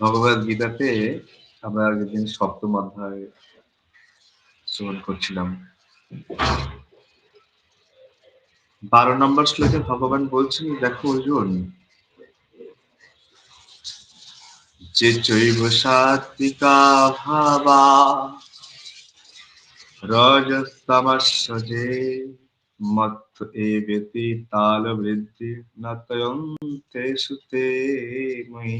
ভগবত গীতাতে আমরা আগের সপ্তম অধ্যায় শ্রবণ করছিলাম, বারো নম্বর শ্লোকে ভগবান বলছেন, দেখো অর্জুন, যে চৈব সাত্বিকা ভাবা রজস্তমস্য যে মত এবেতি তাল বৃদ্ধি নতয়ন্তে সুতে মই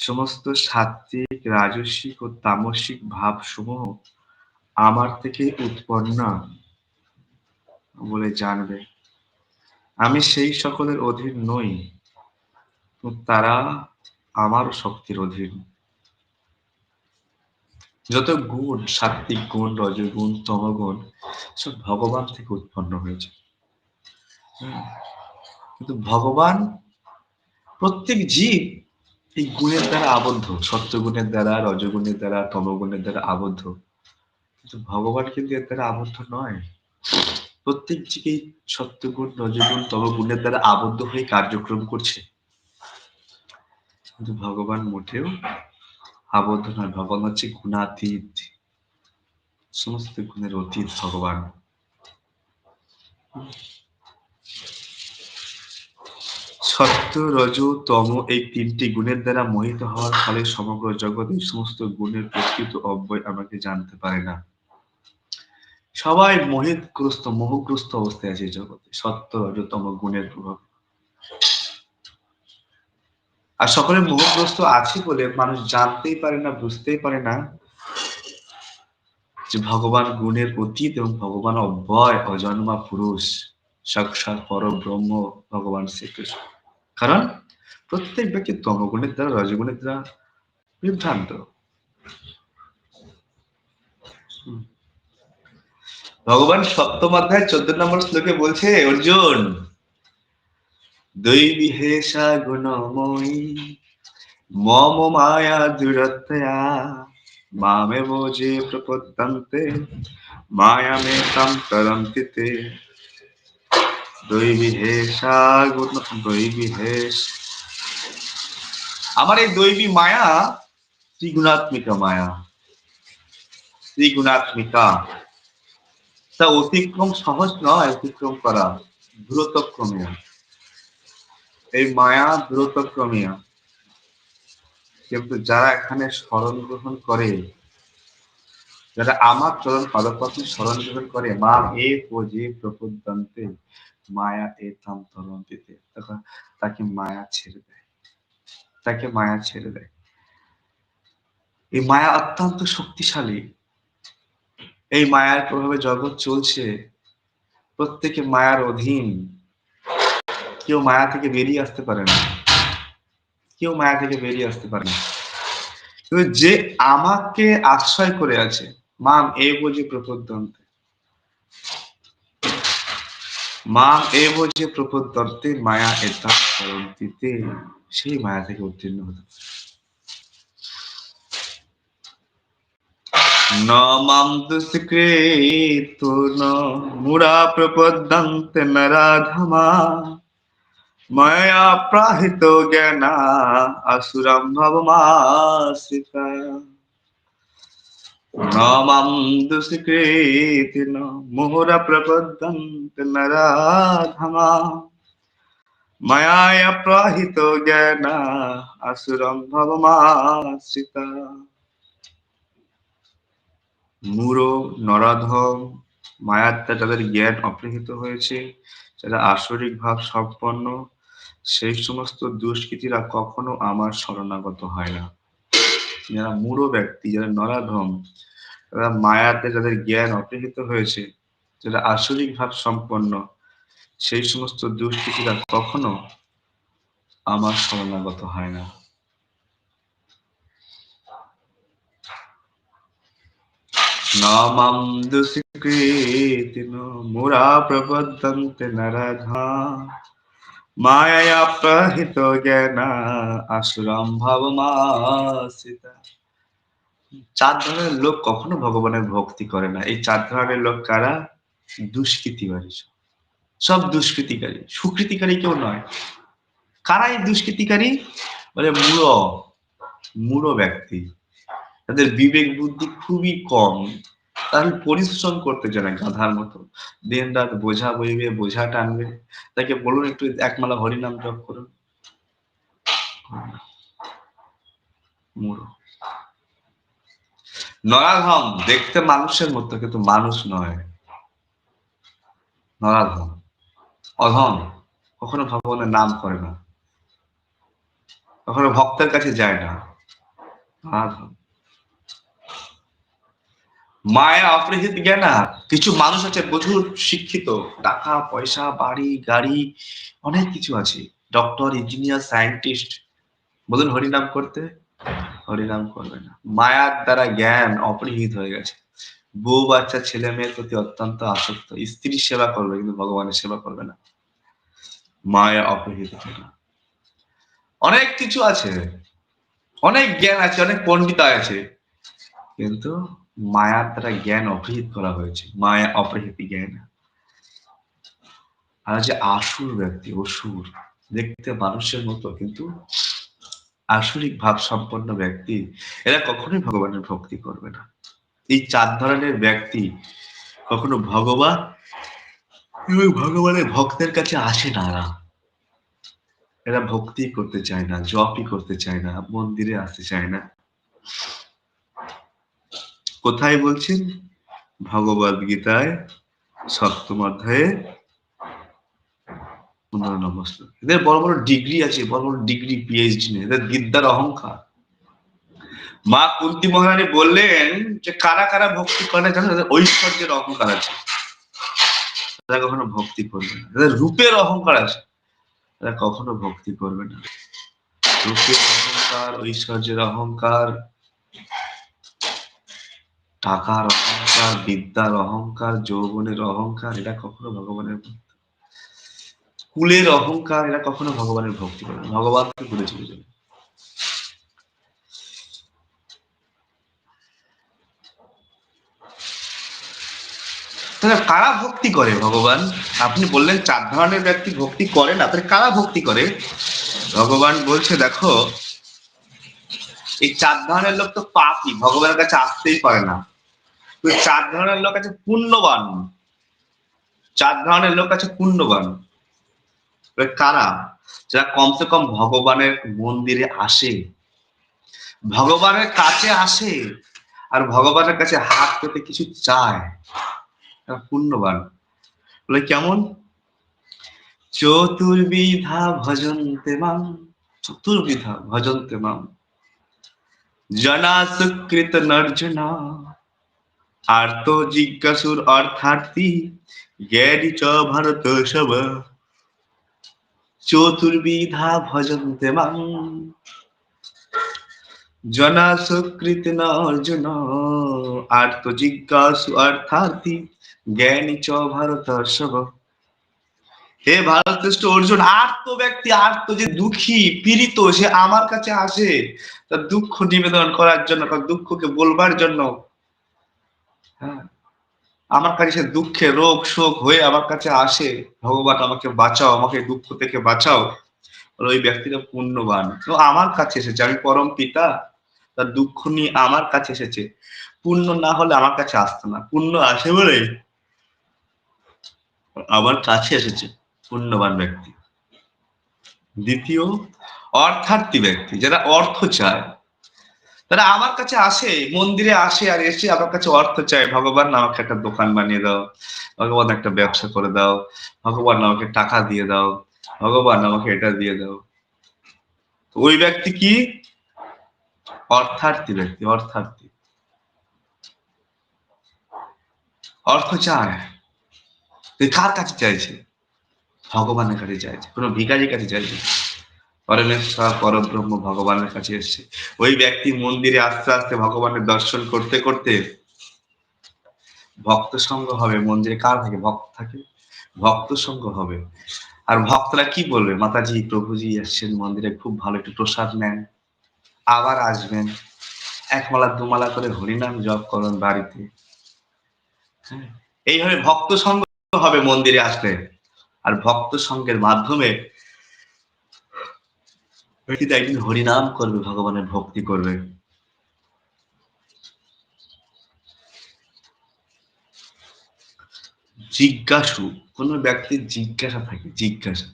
সমস্ত সাত্বিক রাজস্বিক ও তামসিক ভাব সমূহ আমার থেকে উৎপন্ন বলে জানবে। আমি সেই সকলের অধীন নই তারা আমার শক্তির অধীন। যত গুণ সাত্বিক গুণ, রজগুণ, তমগুণ, সব ভগবান থেকে উৎপন্ন হয়েছে। কিন্তু ভগবান প্রত্যেক জীব এই গুণের দ্বারা আবদ্ধ, সত্যগুণের দ্বারা, রজগুণের দ্বারা, তমগুণের দ্বারা আবদ্ধ। কিন্তু ভগবান কিন্তু এর দ্বারা আবদ্ধ নয়। প্রত্যেক জীবই সত্যগুণ, রজগুণ, তমগুণের দ্বারা আবদ্ধ হয়ে কার্যক্রম করছে। কিন্তু ভগবান মোটেও আবদ্ধ নয়। ভগবান হচ্ছে গুণাতীত। সমস্ত গুণের অতীত ভগবান। সত্য, রজ, তম এই তিনটি গুণের দ্বারা মোহিত হওয়ার ফলে সমগ্র এই সমস্ত গুণের প্রকৃত অব্যয় আমাকে জানতে পারে না। সবাই মোহিতগ্রস্ত, মোহগ্রস্ত অবস্থায় আছে জগতে, সত্য রজতম গুণের প্রভাব। আর সকলে মোহগ্রস্ত আছে বলে মানুষ জানতেই পারে না, বুঝতেই পারে না যে ভগবান গুণের অতীত এবং ভগবান অব্যয়, অজন্মা পুরুষ, সাক্ষাৎ পর ব্রহ্ম ভগবান শ্রীকৃষ্ণ। কারণ প্রত্যেক ব্যক্তি তমগুণের দ্বারা, রজগুণের দ্বারা বিভ্রান্ত। ভগবান সপ্তম অধ্যায় চোদ্দ নম্বর শ্লোকে বলছে, অর্জুন দৈবিহেশা গুণময়ী, মম মায়া দূরতয়া মামে যে প্রপদ্যন্তে মায়া মে তাম আমার এই দৈবী মায়া, ত্রিগুণাত্মিকা মায়া। ত্রিগুণাত্মিকা। তা অতিক্রম সহজ নয়, অতিক্রম করা দ্রুতক্রমীয়। এই মায়া দ্রুতক্রমীয়। কিন্তু যারা এখানে স্মরণ গ্রহণ করে, যারা আমার চরণ পদপথে স্মরণ গ্রহণ করে, মা এ যে প্রপদ্যন্তে মায়া থাম তরন্তিতে তখন তাকে মায়া ছেড়ে দেয়। তাকে মায়া ছেড়ে দেয়। এই মায়া অত্যন্ত শক্তিশালী। এই মায়ার প্রভাবে জগৎ চলছে। প্রত্যেকে মায়ার অধীন। কেউ মায়া থেকে বেরিয়ে আসতে পারে না। কেউ মায়া থেকে বেরিয়ে আসতে পারে না। কিন্তু যে আমাকে আশ্রয় করে আছে, মাম, এ বোঝে প্রপদ্যন্তে। মাম এ বোঝে প্রপদ্যন্তে মায়া এটা করন্তিতে সেই মায়া থেকে উত্তীর্ণ হতে ন মাম দুষ্কৃত ন মুরা প্রপদ্যন্তে নরাধমা ময়া প্রাহিত জ্ঞানা আসুরম ভবমাশ্রিতা। ন মাম দুষ্কৃত ন মুরা প্রপদ্যন্তে নরাধমা ময়া প্রাহিত জ্ঞানা আসুরম ভবমাশ্রিতা মূঢ় নরাধম মায়াত্মা যাদের জ্ঞান অপহৃত হয়েছে, যারা আসরিক ভাব সম্পন্ন, সেই সমস্ত দুষ্কৃতীরা কখনো আমার শরণাগত হয় না। যারা মূঢ় ব্যক্তি, যারা নরাধম যারা মায়াতে যাদের জ্ঞান অপহৃত হয়েছে, যারা আসরিক ভাব সম্পন্ন, সেই সমস্ত দুষ্কৃতীরা কখনো আমার শরণাগত হয় না। নামাম দুষ্কৃতিন মুরা প্রবদ্ধন্তে নরধা। মায়া প্রহিত জ্ঞানা আসুরম ভাবমাসিতা চার ধরনের লোক কখনো ভগবানের ভক্তি করে না। এই চার ধরনের লোক কারা? দুষ্কৃতিকারী সব। দুষ্কৃতিকারী। সুকৃতিকারী কেউ নয়। কারা এই দুষ্কৃতিকারী? মানে মূঢ় মূঢ় ব্যক্তি। তাদের বিবেক বুদ্ধি খুবই কম। তাহলে পরিশ্রম করতে চায় না গাধার মতো। দিন রাত বোঝা বইবে, বোঝা টানবে। তাকে বলুন একটু একমালা হরিনাম জপ করুন। নরাধম, দেখতে মানুষের মতো, কিন্তু মানুষ নয়। নরাধম। অধম, কখনো ভগবানের নাম করে না। কখনো ভক্তের কাছে যায় না। নরাধম। মায়া, অপরিহিত জ্ঞানা কিছু মানুষ আছে, প্রচুর শিক্ষিত। টাকা, পয়সা, বাড়ি, গাড়ি, অনেক কিছু আছে। ডক্টর ইঞ্জিনিয়ার সায়েন্টিস্ট বলুন হরিনাম করতে? হরিনাম করবে না। মায়ার দ্বারা জ্ঞান অপরিহিত হয়ে গেছে। বউ, বাচ্চা, ছেলে, মেয়ের প্রতি অত্যন্ত আসক্ত। স্ত্রীর সেবা করবে, কিন্তু ভগবানের সেবা করবে না। মায়া অপরিহিত না অনেক কিছু আছে। অনেক জ্ঞান আছে, অনেক পণ্ডিত আছে। কিন্তু মায়ার দ্বারা জ্ঞান অপরিহিত করা হয়েছে। মায়া অপরিহিত জ্ঞান। আর যে আসুর ব্যক্তি, অসুর, দেখতে মানুষের মতো, কিন্তু আসরিক ভাব সম্পন্ন ব্যক্তি, এরা কখনোই ভগবানের ভক্তি করবে না। এই চার ধরনের ব্যক্তি, কখনো ভগবান ভগবানের ভক্তের কাছে আসে না। এরা ভক্তি করতে চায় না, জপই করতে চায় না, মন্দিরে আসতে চায় না। কোথায় বলছেন ভগবদ গীতায় সপ্তম অধ্যায়ে পনেরো নম্বর শ্লোক। এদের বড় বড় ডিগ্রি আছে, বড় বড় ডিগ্রি পিএইচডি নেই, এদের বিদ্যার অহংকার। মা কুন্তি মহারানী বললেন যে, কারা কারা ভক্তি করে জানো? এদের ঐশ্বর্যের অহংকার আছে। তারা কখনো ভক্তি করবে না। এদের রূপের অহংকার আছে। তারা কখনো ভক্তি করবে না। রূপের অহংকার, ঐশ্বর্যের অহংকার টাকার অহংকার, বিদ্যার অহংকার, যৌবনের অহংকার, এটা কখনো ভগবানের কুলের অহংকার এরা কখনো ভগবানের ভক্তি করে ভগবানকে ভুলে চলে যাবে। তাহলে কারা ভক্তি করে ভগবান? আপনি বললেন চার ধরনের ব্যক্তি ভক্তি করে না, তাহলে কারা ভক্তি করে? ভগবান বলছে, দেখো, এই চার ধরনের লোক তো পাপি ভগবানের কাছে আসতেই পারে না। চার ধরনের লোক আছে পুণ্যবান। চার ধরনের লোক আছে পুণ্যবান। কারা? যারা কমসে কম ভগবানের মন্দিরে আসে। ভগবানের কাছে আসে আর ভগবানের কাছে হাত পেতে কিছু চায়। পুণ্যবান। বলে কেমন? চতুর্বিধা ভজন্তে মাম, চতুর্বিধা ভজন্তে মাম। জনা সুকৃত নর্জনা আর্ত জিজ্ঞাসুর অর্থার্থী জ্ঞানী চ ভারত সব। চতুর্বিধা ভজন্তে মাম। জনা সুকৃত অর্জুন। আর্ত জিজ্ঞাসু অর্থার্থী জ্ঞানী চ ভারত সব। হে ভারত অর্জুন, আর্ত ব্যক্তি, আর্ত যে দুঃখী, পীড়িত, সে আমার কাছে আসে। তার দুঃখ নিবেদন করার জন্য তার দুঃখকে বলবার জন্য হ্যাঁ। আমার কাছে দুঃখে রোগ শোক হয়ে আমার কাছে আসে, ভগবান আমাকে বাঁচাও, আমাকে দুঃখ থেকে বাঁচাও। ওই ব্যক্তিটা পুণ্যবান। তো আমার কাছে এসেছে, আমি পরম পিতা, তার দুঃখ নিয়ে আমার কাছে এসেছে। পুণ্য না হলে আমার কাছে আসতো না, পুণ্য আসে বলে আমার কাছে এসেছে, পুণ্যবান ব্যক্তি। দ্বিতীয়, অর্থার্থী ব্যক্তি, যারা অর্থ চায়। তারা আমার কাছে আসে, মন্দিরে আসে আর এসে আমার কাছে অর্থ চায়, ভগবান, আমাকে একটা দোকান বানিয়ে দাও। ভগবান, একটা ব্যবসা করে দাও। ভগবান, আমাকে টাকা দিয়ে দাও। ভগবান, আমাকে এটা দিয়ে দাও। ওই ব্যক্তি কি? অর্থার্থী ব্যক্তি, অর্থার্থী। অর্থ চায়। কার কাছে চাইছে? ভগবানের কাছে চাইছে, কোনো ভিকারির কাছে চাইছে। পরমেশ্বর পরব্রহ্ম ভগবানের কাছে এসছে। ওই ব্যক্তি মন্দিরে আস্তে আস্তে ভগবানের দর্শন করতে করতে ভক্ত সঙ্গ হবে, মন্দিরে কার থাকে? ভক্ত থাকে? ভক্ত সঙ্গ হবে। আর ভক্তরা কি বলবে? মাতাজি, প্রভুজি এসছেন মন্দিরে, খুব ভালো একটু প্রসাদ নেন। আবার আসবেন। এক মালা দুমালা করে হরিনাম জপ করেন বাড়িতে। হ্যাঁ এইভাবে ভক্ত সঙ্গ হবে মন্দিরে আসলে। আর ভক্ত সঙ্গের মাধ্যমে ব্যক্তিটা একদিন হরিনাম করবে, ভগবানের ভক্তি করবে। জিজ্ঞাসু, কোন ব্যক্তির জিজ্ঞাসা থাকে, জিজ্ঞাসা।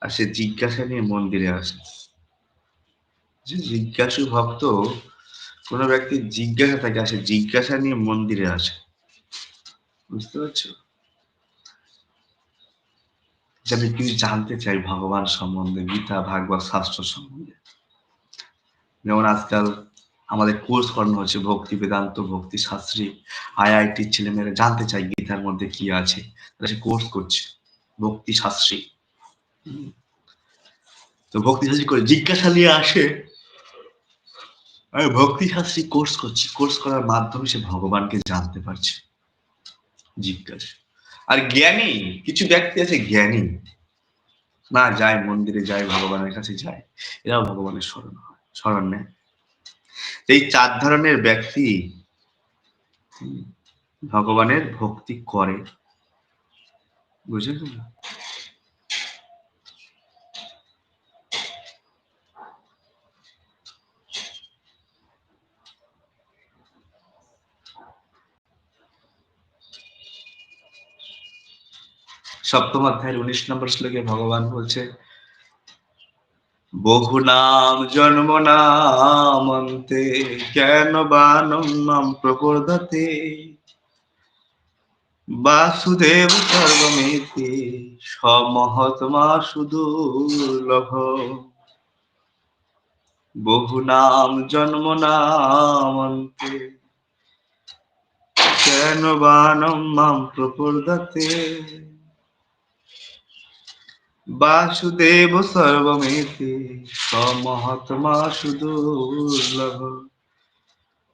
আর সে জিজ্ঞাসা নিয়ে মন্দিরে আসে। যে জিজ্ঞাসু ভক্ত, কোন ব্যক্তির জিজ্ঞাসা থাকে আসে জিজ্ঞাসা নিয়ে মন্দিরে আসে। বুঝতে পারছ? যে আমি কিছু জানতে চাই ভগবান সম্বন্ধে, গীতা, ভাগবত, শাস্ত্র সম্বন্ধে। যেমন আজকাল আমাদের কোর্স করানো হচ্ছে, ভক্তি বেদান্ত, ভক্তি শাস্ত্রী আইআইটির ছেলেমেয়েরা জানতে চায় গীতার মধ্যে কি আছে। তারা সে কোর্স করছে, ভক্তি শাস্ত্রী। তো ভক্তি শাস্ত্রী করে জিজ্ঞাসা নিয়ে আসে আমি ভক্তি শাস্ত্রী কোর্স করছি কোর্স করার মাধ্যমে সে ভগবানকে জানতে পারছে। জিজ্ঞাসা। আর জ্ঞানী, কিছু ব্যক্তি আছে জ্ঞানী। না যায় মন্দিরে, যায় ভগবানের কাছে যায়, এরাও ভগবানের স্মরণ হয় স্মরণ নেয়। এই চার ধরনের ব্যক্তি ভগবানের ভক্তি করে। বুঝে সপ্তম অধ্যায়ের উনিশ নম্বর শ্লোকে ভগবান বলছে, বহু নাম, জন্ম নামন্তে জ্ঞান বানম প্রবোধতে বাসুদেব সর্বমেতে সমহতমা সুদুর্লভ বহু নাম, জন্ম নামন্তে জ্ঞান বানম মাম প্রপোর্দতে বাসুদেব সর্বমেতে সমহাত্মা সুদুর্লভ।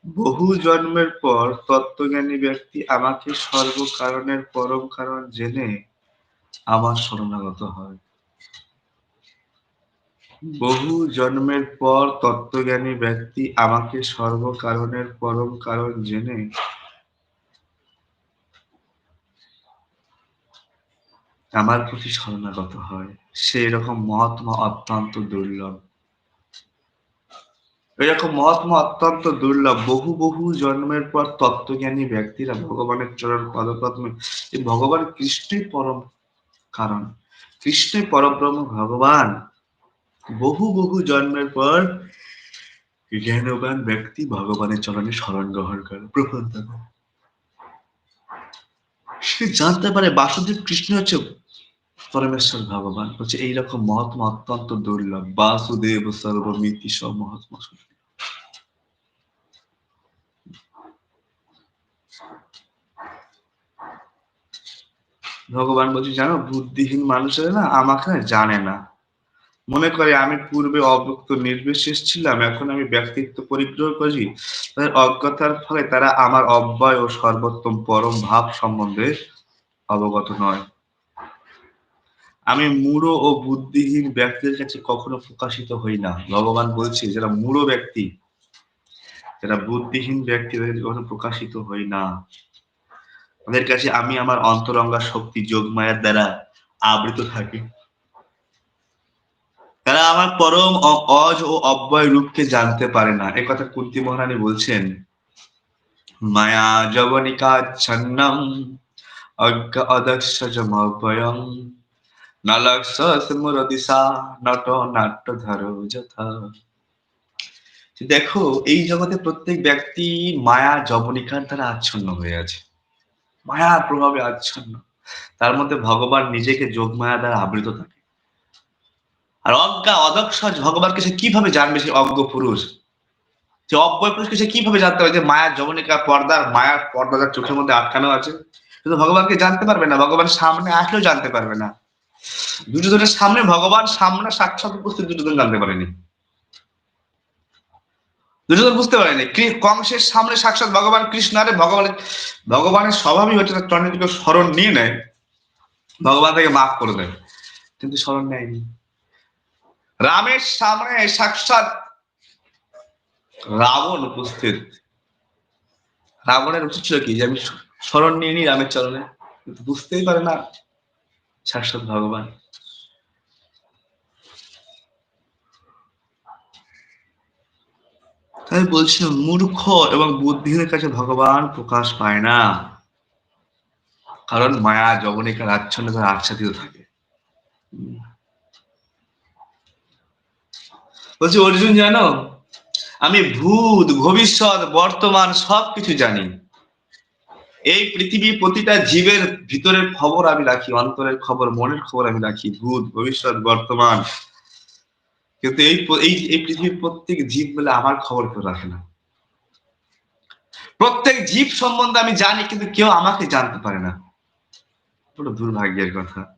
বহু জন্মের পর তত্ত্বজ্ঞানী ব্যক্তি আমাকে সর্বকারণের পরম কারণ জেনে আমার শরণাগত হয়। বহু জন্মের পর তত্ত্বজ্ঞানী ব্যক্তি আমাকে সর্বকারণের পরম কারণ জেনে আমার প্রতি শরণাগত হয়। সে এরকম মহাত্মা অত্যন্ত দুর্লভ। এরকম মহাত্মা অত্যন্ত দুর্লভ। বহু বহু জন্মের পর তত্ত্বজ্ঞানী ব্যক্তিরা ভগবানের চরণ পদপদ্মে ভগবান কৃষ্ণই পরম কারণ। কৃষ্ণই পরব্রহ্ম ভগবান। বহু বহু জন্মের পর জ্ঞানবান ব্যক্তি ভগবানের চরণে স্মরণ গ্রহণ করে। প্রফুল্ল সে জানতে পারে বাসুদেব কৃষ্ণ হচ্ছে পরমেশ্বর ভগবান, হচ্ছে এইরকম মহাত্মা অত্যন্ত দুর্লভ, বাসুদেব সর্বমিতি সব মহাত্মা ভগবান বলছি, জানো, বুদ্ধিহীন মানুষেরা না আমাকে জানে না। মনে করে আমি পূর্বে অবক্ত নির্বিশেষ ছিলাম, এখন আমি ব্যক্তিত্ব পরিগ্রহ করি। তাদের অজ্ঞতার ফলে তারা আমার অব্যয় ও সর্বোত্তম পরম ভাব সম্বন্ধে অবগত নয়। আমি মূঢ় ও বুদ্ধিহীন ব্যক্তিদের কাছে কখনো প্রকাশিত হই না। ভগবান বলছে, যারা মূঢ় ব্যক্তি, যারা বুদ্ধিহীন ব্যক্তি, তাদের কখনো প্রকাশিত হই না। তাদের কাছে আমি আমার অন্তরঙ্গা শক্তি যোগমায়ার দ্বারা আবৃত থাকি। তারা আমার পরম অজ ও অব্যয় রূপকে জানতে পারে না। এ কথা কুন্তি মহারানী বলছেন, মায়া জবনিকাচ্ছন্নম অজ্ঞ অদক্ষ জমভয়ং নলক্ষমুরদিশা নট নাট্য ধর যথা। দেখো, এই জগতে প্রত্যেক ব্যক্তি মায়া জবনিকার দ্বারা আচ্ছন্ন হয়ে আছে। মায়ার প্রভাবে আচ্ছন্ন। তার মধ্যে ভগবান নিজেকে যোগ মায়া দ্বারা আবৃত থাকে। আর অজ্ঞা অদক্ষ ভগবানকে সে কীভাবে জানবে সে অজ্ঞ পুরুষ? যে অব্যয় পুরুষকে সে কীভাবে জানতে পারে যে মায়ার জবনিকা পর্দার, মায়ার পর্দা তার চোখের মধ্যে আটকানো আছে? কিন্তু ভগবানকে জানতে পারবে না, ভগবান সামনে আসলেও জানতে পারবে না। দুর্যোধনের সামনে ভগবান, সামনে সাক্ষাৎ উপস্থিত দুর্যোধন জানতে পারেনি। দুর্যোধন বুঝতে পারেনি। কংসের সামনে সাক্ষাৎ ভগবান কৃষ্ণ, আরে ভগবানের ভগবানের স্বভাবই হচ্ছে তার চরণের স্মরণ নিয়ে নেয়, ভগবান তাকে মাফ করে দেয়। কিন্তু স্মরণ নেয়নি। রামের সামনে সাক্ষাৎ রাবণ উপস্থিত। রাবণের উচিত ছিল কি? যে আমি স্মরণ নিয়ে নি রামের চরণে। বুঝতেই পারে না সাক্ষাৎ ভগবান। তাই বলছিলাম মূর্খ এবং বুদ্ধির কাছে ভগবান প্রকাশ পায় না। কারণ মায়া জবনিকার আচ্ছন্ন আচ্ছাদিত থাকে। বলছি, অর্জুন জানো, আমি ভূত, ভবিষ্যৎ, বর্তমান সবকিছু জানি। এই পৃথিবী প্রতিটা জীবের ভিতরের খবর আমি রাখি, অন্তরের খবর, মনের খবর আমি রাখি, ভূত, ভবিষ্যৎ, বর্তমান। কিন্তু এই এই পৃথিবীর প্রত্যেক জীব বলে আমার খবর কেউ রাখে না। প্রত্যেক জীব সম্বন্ধে আমি জানি, কিন্তু কেউ আমাকে জানতে পারে না। দুর্ভাগ্যের কথা।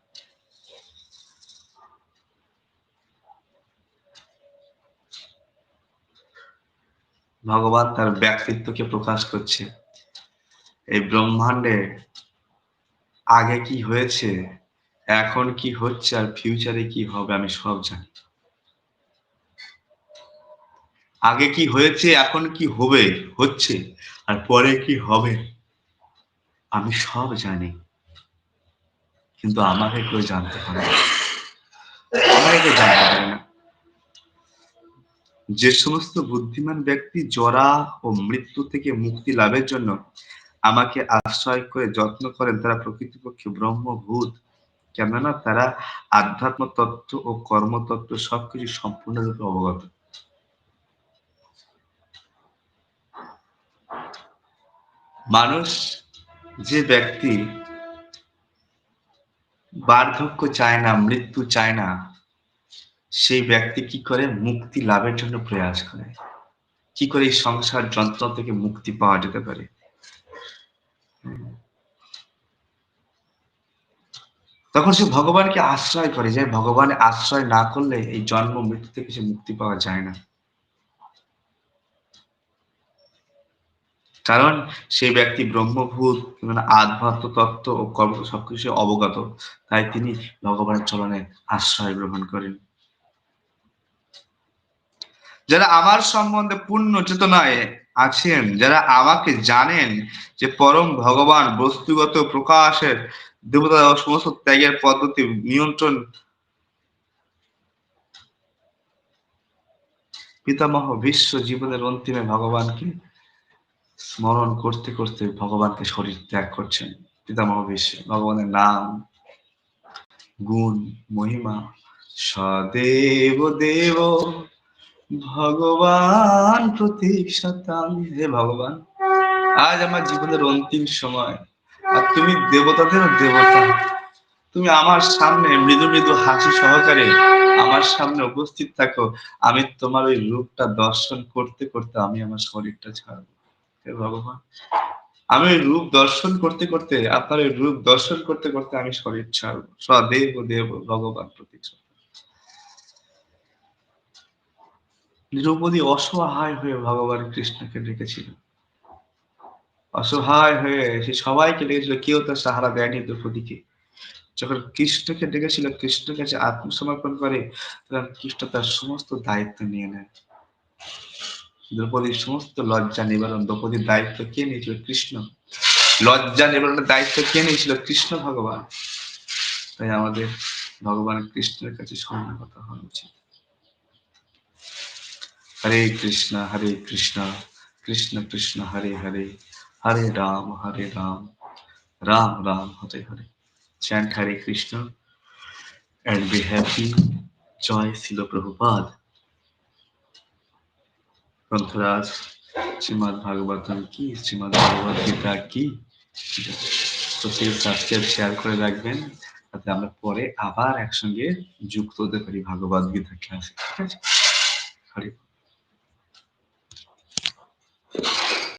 ভগবান তার ব্যক্তিত্বকে প্রকাশ করছে। এই ব্রহ্মাণ্ডে আগে কি হয়েছে, এখন কি হচ্ছে আর ফিউচারে কি হবে আমি সব জানি। আগে কি হয়েছে, এখন কি হবে, হচ্ছে আর পরে কি হবে, আমি সব জানি। কিন্তু আমাকে কেউ জানতে পারে আমাকে জানতে পারে যে সমস্ত বুদ্ধিমান ব্যক্তি জরা ও মৃত্যু থেকে মুক্তি লাভের জন্য আমাকে আশ্রয় করে যত্ন করেন, তারা প্রকৃতিপক্ষে ব্রহ্মভূত। কেননা তারা আধ্যাত্ম তত্ত্ব ও কর্মতত্ত্ব সবকিছু সম্পূর্ণরূপে অবগত। মানুষ যে ব্যক্তি বার্ধক্য চায় না, মৃত্যু চায় না সেই ব্যক্তি কি করে মুক্তি লাভের জন্য প্রয়াস করে? কি করে এই সংসার যন্ত্রণা থেকে মুক্তি পাওয়া যেতে পারে? তখন সে ভগবানকে আশ্রয় করে, যে ভগবানের আশ্রয় না করলে এই জন্ম মৃত্যু থেকে সে মুক্তি পাওয়া যায় না। কারণ সেই ব্যক্তি ব্রহ্মভূত মানে আধ্যাত্ম তত্ত্ব ও কর্ম সবকিছু অবগত, তাই তিনি ভগবানের চলনে আশ্রয় গ্রহণ করেন। যারা আমার সম্বন্ধে পূর্ণ চেতনায় আছেন, যারা আমাকে জানেন যে পরম ভগবান বস্তুগত প্রকাশের দেবতা সমস্ত ত্যাগের পদ্ধতি নিয়ন্ত্রণ পিতামহ বিশ্ব জীবনের অন্তিমে ভগবানকে স্মরণ করতে করতে ভগবানকে শরীর ত্যাগ করছেন। পিতামহ বিশ্ব, ভগবানের নাম, গুণ, মহিমা সদেব দেব। ভগবান প্রতীক্ষাতাম হে ভগবান, আজ আমার জীবনের অন্তিম সময়, আর তুমি দেবতাদেরও দেবতা। তুমি আমার সামনে মৃদু মৃদু হাসি সহকারে আমার সামনে উপস্থিত থাকো। আমি তোমার ওই রূপটা দর্শন করতে করতে আমি আমার শরীরটা ছাড়বো। হে ভগবান, আমি রূপ দর্শন করতে করতে, আপনার রূপ দর্শন করতে করতে আমি শরীর ছাড়বো। সদেব দেব ভগবান প্রতীক্ষা দ্রৌপদী অসহায় হয়ে ভগবান কৃষ্ণকে ডেকেছিল অসহায় হয়ে সে সবাইকে ডেকেছিল, কেউ তার সাহারা দেয়নি দ্রৌপদীকে। যখন কৃষ্ণকে ডেকেছিল, কৃষ্ণ কাছে আত্মসমর্পণ করে, তখন কৃষ্ণ তার সমস্ত দায়িত্ব নিয়ে নেয়। দ্রৌপদীর সমস্ত লজ্জা নিবারণ, দ্রৌপদীর দায়িত্ব কে নিয়েছিল? কৃষ্ণ। লজ্জা নিবারণের দায়িত্ব কে নিয়েছিল? কৃষ্ণ ভগবান। তাই আমাদের ভগবান কৃষ্ণের কাছে কথা হওয়া উচিত। Hare Krishna Hare Krishna Krishna Krishna, Hare Hare Hare Ram Hare Ram Ram Ram Hare Hare chant Hare Krishna and be happy. Joy Sila Prabhupada. গ্রন্থরাজ, Shrimad Bhagavatam কি, শ্রীমদ ভাগবত গীতা কি প্রত্যেকে সাবস্ক্রাইব শেয়ার করে রাখবেন যাতে আমরা পরে আবার একসঙ্গে যুক্ত হতে পারি ভাগবত গীতা ক্লাসে ঠিক আছে হরে you